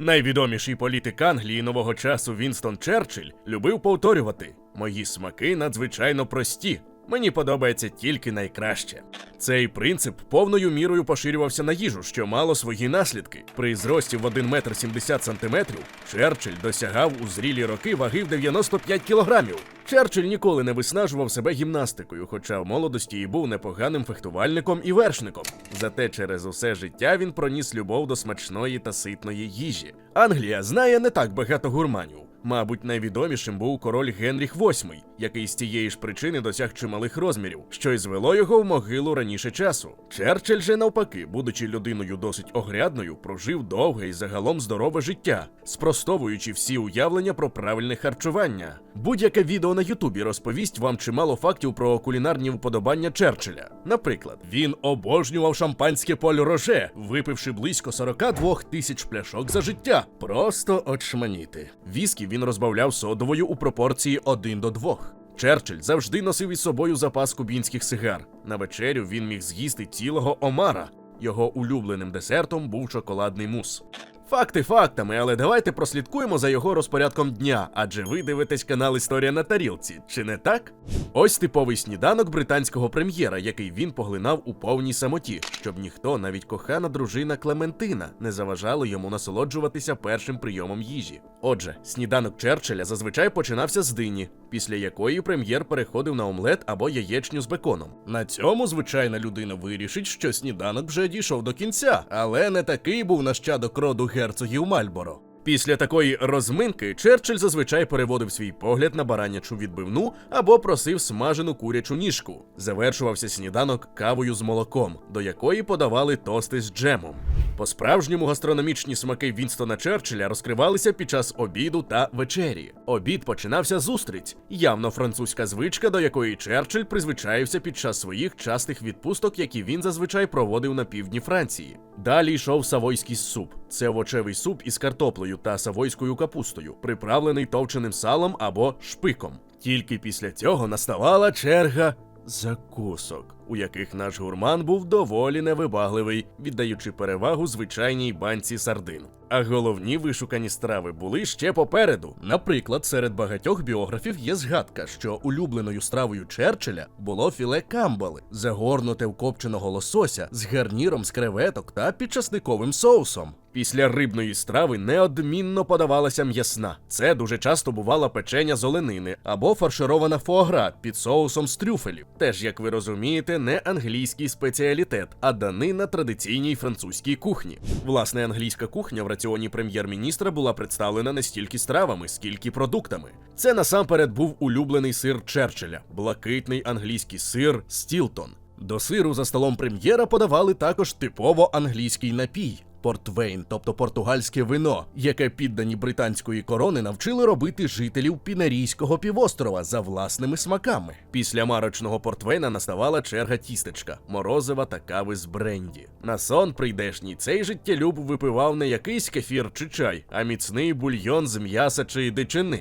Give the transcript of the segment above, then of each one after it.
Найвідоміший політик Англії нового часу Вінстон Черчилль любив повторювати: мої смаки надзвичайно прості. Мені подобається тільки найкраще. Цей принцип повною мірою поширювався на їжу, що мало свої наслідки. При зрості в 1 метр 70 сантиметрів Черчилль досягав у зрілі роки ваги в 95 кілограмів. Черчилль ніколи не виснажував себе гімнастикою, хоча в молодості і був непоганим фехтувальником і вершником. Зате через усе життя він проніс любов до смачної та ситної їжі. Англія знає не так багато гурманів. Мабуть, найвідомішим був король Генріх VIII, який з тієї ж причини досяг чималих розмірів, що й звело його в могилу раніше часу. Черчилль же навпаки, будучи людиною досить огрядною, прожив довге і загалом здорове життя, спростовуючи всі уявлення про правильне харчування. Будь-яке відео на Ютубі розповість вам чимало фактів про кулінарні вподобання Черчилля. Наприклад, він обожнював шампанське поль роже, випивши близько 42 тисяч пляшок за життя. Просто очманіти. Віскі він розбавляв содовою у пропорції 1 до 2. Черчилль завжди носив із собою запас кубінських сигар. На вечерю він міг з'їсти цілого омара. Його улюбленим десертом був шоколадний мус. Факти фактами, але давайте прослідкуємо за його розпорядком дня, адже ви дивитесь канал Історія на тарілці, чи не так? Ось типовий сніданок британського прем'єра, який він поглинав у повній самоті, щоб ніхто, навіть кохана дружина Клементина, не заважало йому насолоджуватися першим прийомом їжі. Отже, сніданок Черчилля зазвичай починався з дині, після якої прем'єр переходив на омлет або яєчню з беконом. На цьому звичайна людина вирішить, що сніданок вже дійшов до кінця, але не такий був нащадок роду герцогів Мальборо. Після такої розминки Черчилль зазвичай переводив свій погляд на баранячу відбивну або просив смажену курячу ніжку. Завершувався сніданок кавою з молоком, до якої подавали тости з джемом. По-справжньому гастрономічні смаки Вінстона Черчилля розкривалися під час обіду та вечері. Обід починався з устриць, явно французька звичка, до якої Черчилль призвичаївся під час своїх частих відпусток, які він зазвичай проводив на півдні Франції. Далі йшов савойський суп. Це овочевий суп із картоплею та савойською капустою, приправлений товченим салом або шпиком. Тільки після цього наставала черга закусок, у яких наш гурман був доволі невибагливий, віддаючи перевагу звичайній банці сардин. А головні вишукані страви були ще попереду. Наприклад, серед багатьох біографів є згадка, що улюбленою стравою Черчилля було філе камбали, загорнуте в копченого лосося з гарніром з креветок та підчасниковим соусом. Після рибної страви неодмінно подавалася м'ясна. Це дуже часто бувала печення з оленини або фарширована фуагра під соусом з трюфелів. Теж, як ви розумієте, не англійський спеціалітет, а данина традиційній французькій кухні. Власне, англійська кухня в раціоні прем'єр-міністра була представлена не стільки стравами, скільки продуктами. Це насамперед був улюблений сир Черчилля, блакитний англійський сир Стілтон. До сиру за столом прем'єра подавали також типово англійський напій. Портвейн, тобто португальське вино, яке піддані британської корони навчили робити жителів Пінарійського півострова за власними смаками. Після марочного портвейна наставала черга тістечка, морозива та кави з бренді. На сон прийдешній цей життєлюб випивав не якийсь кефір чи чай, а міцний бульйон з м'яса чи дичини.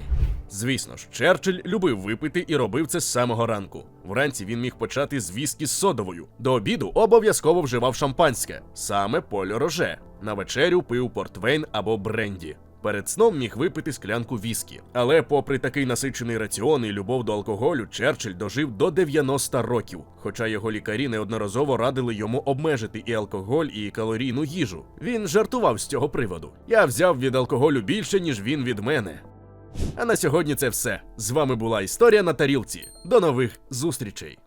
Звісно ж, Черчилль любив випити і робив це з самого ранку. Вранці він міг почати з віскі з содовою. До обіду обов'язково вживав шампанське, саме поль роже. На вечерю пив портвейн або бренді. Перед сном міг випити склянку віскі. Але, попри такий насичений раціон і любов до алкоголю, Черчилль дожив до 90 років. Хоча його лікарі неодноразово радили йому обмежити і алкоголь, і калорійну їжу. Він жартував з цього приводу. Я взяв від алкоголю більше, ніж він від мене. А на сьогодні це все. З вами була історія на тарілці. До нових зустрічей.